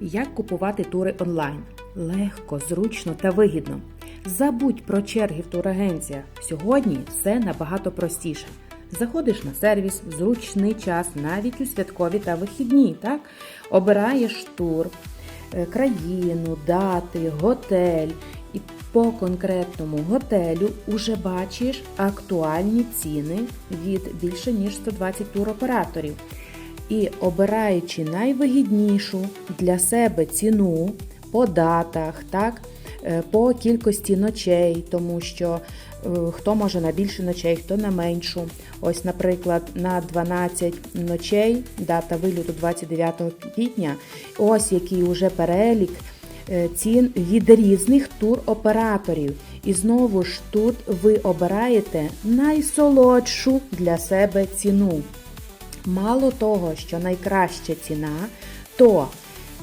Як купувати тури онлайн? Легко, зручно та вигідно. Забудь про черги в турагенціях. Сьогодні все набагато простіше. Заходиш на сервіс в зручний час, навіть у святкові та вихідні. Так? Обираєш тур, е, країну, дати, готель. І по конкретному готелю уже бачиш актуальні ціни від більше ніж 120 туроператорів. І обираючи найвигіднішу для себе ціну по датах, так, е, по кількості ночей, тому що е, хто може на більше ночей, хто на меншу. Ось, наприклад, на 12 ночей, дата виліту 29 квітня, ось який уже перелік е, цін від різних туроператорів. І знову ж тут ви обираєте найсолодшу для себе ціну. Мало того, що найкраща ціна, то,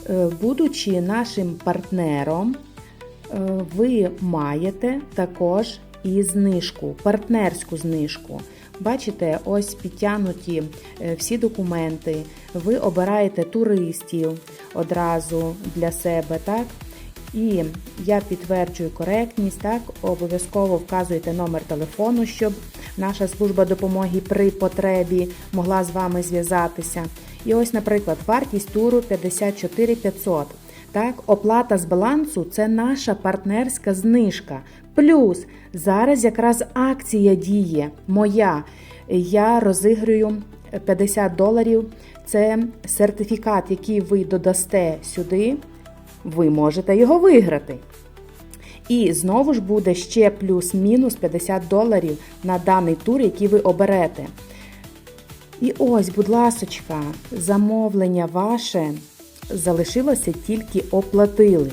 е, будучи нашим партнером, е, ви маєте також і знижку, партнерську знижку. Бачите, ось підтягнуті е, всі документи. Ви обираєте туристів одразу для себе, так? І я підтверджую коректність, так, обов'язково вказуєте номер телефону, щоб наша служба допомоги при потребі могла з вами зв'язатися. І ось, наприклад, вартість туру 54 500. Так, оплата з балансу це наша партнерська знижка. Плюс зараз якраз акція діє моя. Я розіграю 50 доларів. Це сертифікат, який ви додасте сюди ви можете його виграти. І знову ж буде ще плюс-мінус 50 доларів на даний тур, який ви оберете. І ось, будь ласочка, замовлення ваше залишилося тільки оплатили.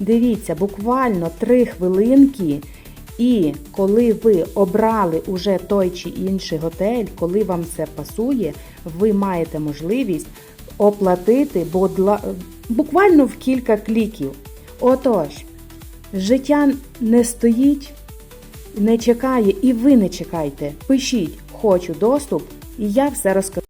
Дивіться, буквально 3 хвилинки. І коли ви обрали уже той чи інший готель, коли вам це пасує, ви маєте можливість оплатити буквально в кілька кліків. Отож, життя не стоїть, не чекає, і ви не чекайте. Пишіть, хочу доступ, і я все розкажу.